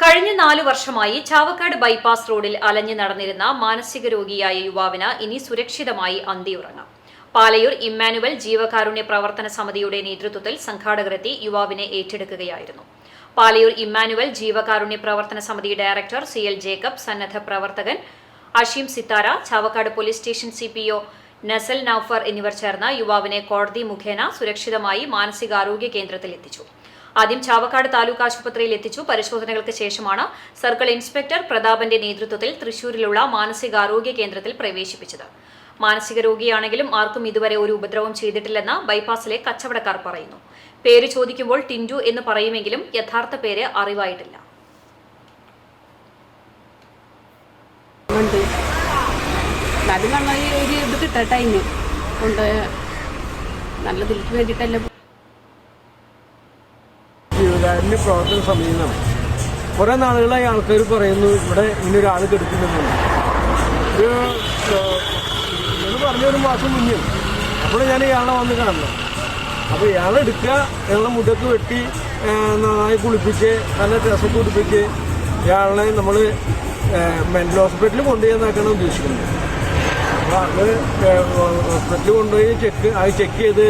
കഴിഞ്ഞ നാലു വർഷമായി ചാവക്കാട് ബൈപ്പാസ് റോഡിൽ അലഞ്ഞു നടന്നിരുന്ന മാനസിക രോഗിയായ യുവാവിന് ഇനി സുരക്ഷിതമായി അന്തിയുറങ്ങാം പാലയൂർ ഇമ്മാനുവൽ ജീവകാരുണ്യ പ്രവർത്തന സമിതിയുടെ നേതൃത്വത്തിൽ സംഘാടകരെത്തി യുവാവിനെ ഏറ്റെടുക്കുകയായിരുന്നു. പാലയൂർ ഇമ്മാനുവൽ ജീവകാരുണ്യ പ്രവർത്തന സമിതി ഡയറക്ടർ സി എൽ ജേക്കബ് സന്നദ്ധ പ്രവർത്തകൻ Asheem Sithara Chavakkad police station C P O Nasal Noufar എന്നിവർ ചേർന്ന് യുവാവിനെ കോടതി മുഖേന സുരക്ഷിതമായി മാനസികാരോഗ്യ കേന്ദ്രത്തിൽ എത്തിച്ചു. ആദ്യം ചാവക്കാട് താലൂക്ക് ആശുപത്രിയിൽ എത്തിച്ചു. പരിശോധനകൾക്ക് ശേഷമാണ് സർക്കിൾ ഇൻസ്പെക്ടർ പ്രതാപന്റെ നേതൃത്വത്തിൽ തൃശൂരിലുള്ള മാനസികാരോഗ്യ കേന്ദ്രത്തിൽ പ്രവേശിപ്പിച്ചത്. മാനസിക രോഗിയാണെങ്കിലും ആർക്കും ഇതുവരെ ഒരു ഉപദ്രവം ചെയ്തിട്ടില്ലെന്ന് ബൈപ്പാസിലെ കച്ചവടക്കാർ പറയുന്നു. പേര് ചോദിക്കുമ്പോൾ ടിൻഡു എന്ന് പറയുമെങ്കിലും യഥാർത്ഥ പേര് അറിവായിട്ടില്ല. അത് ഈ ഒരു ഇത് കൊണ്ട് നല്ലതിലേക്ക് വേണ്ടിയിട്ടല്ലേ ജീവകാരുണ്യ പ്രവർത്തന സമയമാണ് കുറേ നാളുകളായി ആൾക്കാർ പറയുന്നു ഇവിടെ ഇങ്ങനെ ഒരാൾ കെടുക്കുന്നുണ്ട് ഒരു നിങ്ങൾ പറഞ്ഞൊരു മാസം മുന്നേ അപ്പോൾ ഞാൻ ഇയാളെ വന്ന് കാണുന്നത് അപ്പോൾ ഇയാളെ എടുക്കുക ഇയാളെ മുടക്ക് വെട്ടി നന്നായി കുളിപ്പിച്ച് നല്ല ഡ്രസ്സൊക്കെ കുടിപ്പിച്ച് ഇയാളെ നമ്മൾ മെന്റൽ ഹോസ്പിറ്റലിൽ കൊണ്ടുപോയെന്നാക്കാണ് ഉദ്ദേശിക്കുന്നത്. അപ്പോൾ അത് ഹോസ്പിറ്റലിൽ കൊണ്ടുപോയി ചെക്ക് അത് ചെക്ക് ചെയ്ത്